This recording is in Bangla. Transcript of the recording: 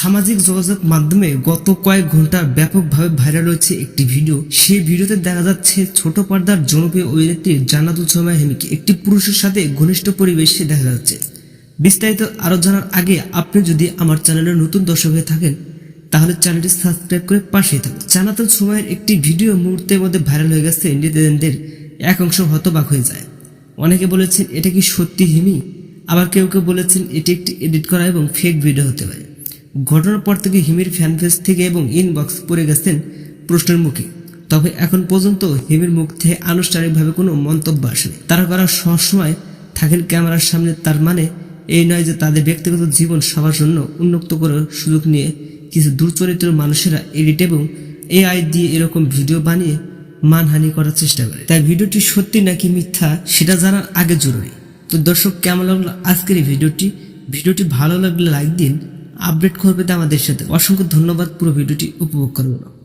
সামাজিক যোগাযোগ মাধ্যমে গত কয়েক ঘণ্টা ব্যাপকভাবে ভাইরাল হয়েছে একটি ভিডিও। সেই ভিডিওতে দেখা যাচ্ছে, ছোট পর্দার জনপ্রিয় অভিনেত্রী জান্নাতুল সোমা হেমিকে একটি পুরুষের সাথে ঘনিষ্ঠ পরিবেশে দেখা যাচ্ছে। বিস্তারিত আরও জানার আগে আপনি যদি আমার চ্যানেলের নতুন দর্শক হয়ে থাকেন, তাহলে চ্যানেলটি সাবস্ক্রাইব করে পাশেই থাকুন। জান্নাতুল সোমায়ের একটি ভিডিও মুহূর্তের মধ্যে ভাইরাল হয়ে গেছে নেটিজেনদের এক অংশ হতবাক হয়ে যায়। অনেকে বলেছেন, এটা কি সত্যি হিমি? আবার কেউ কেউ বলেছেন, এটি একটি এডিট করা এবং ফেক ভিডিও হতে পারে। ঘটনার পর থেকে হিমির ফ্যান পেজ থেকে এবং ইনবক্স পড়ে গেছেন প্রশ্নের মুখে। তবে এখন পর্যন্ত হিমির মুখ থেকে আনুষ্ঠানিকভাবে কোনো মন্তব্য আসেনি। তারা করা সবসময় থাকেন ক্যামেরার সামনে, তার মানে এই নয় যে তাদের ব্যক্তিগত জীবন সবার জন্য উন্মুক্ত করার সুযোগ নিয়ে কিছু দুর্চরিত্র মানুষেরা এডিট এবং এআই দিয়ে এরকম ভিডিও বানিয়ে মানহানি করার চেষ্টা করে। তাই ভিডিওটি সত্যি নাকি মিথ্যা সেটা জানার আগে জরুরি। তো দর্শক, কেমন লাগল আজকের এই ভিডিওটি? ভিডিওটি ভালো লাগলে লাইক দিন আপডেট করবে আমাদের সাথে। অসংখ্য ধন্যবাদ পুরো ভিডিওটি উপভোগ করবেন